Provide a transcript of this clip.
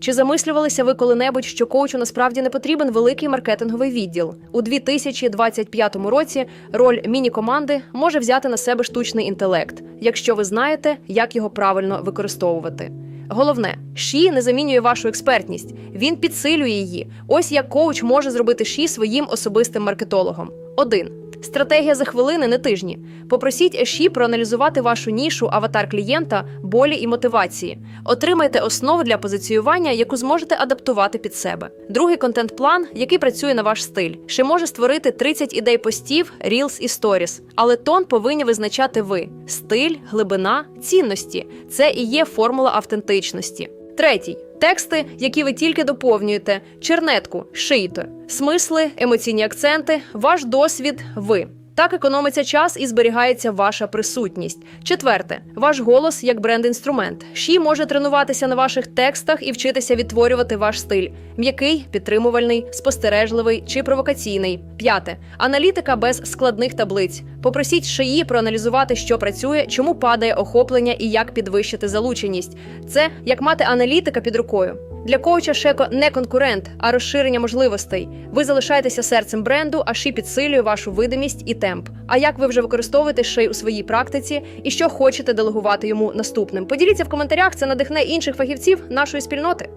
Чи замислювалися ви коли-небудь, що коучу насправді не потрібен великий маркетинговий відділ? У 2025 році роль міні-команди може взяти на себе штучний інтелект, якщо ви знаєте, як його правильно використовувати. Головне, ШІ не замінює вашу експертність, він підсилює її. Ось як коуч може зробити ШІ своїм особистим маркетологом. 1. Стратегія за хвилини, не тижні. Попросіть ЕШІ проаналізувати вашу нішу аватар клієнта, болі і мотивації. Отримайте основу для позиціювання, яку зможете адаптувати під себе. Другий контент-план, який працює на ваш стиль, ще може створити 30 ідей постів, Reels і Stories. Але тон повинні визначати ви: стиль, глибина, цінності. Це і є формула автентичності. Третій. Тексти, які ви тільки доповнюєте, чернетку, шийте, смисли, емоційні акценти, ваш досвід, ви. Так економиться час і зберігається ваша присутність. Четверте, ваш голос як бренд-інструмент. Ші може тренуватися на ваших текстах і вчитися відтворювати ваш стиль: м'який, підтримувальний, спостережливий чи провокаційний. П'яте аналітика без складних таблиць. Попросіть шиї проаналізувати, що працює, чому падає охоплення і як підвищити залученість. Це як мати аналітика під рукою. Для коуча Шеко не конкурент, а розширення можливостей. Ви залишаєтеся серцем бренду, а ши підсилює вашу видимість і темп. А як ви вже використовуєте ши у своїй практиці і що хочете делегувати йому наступним? Поділіться в коментарях, це надихне інших фахівців нашої спільноти.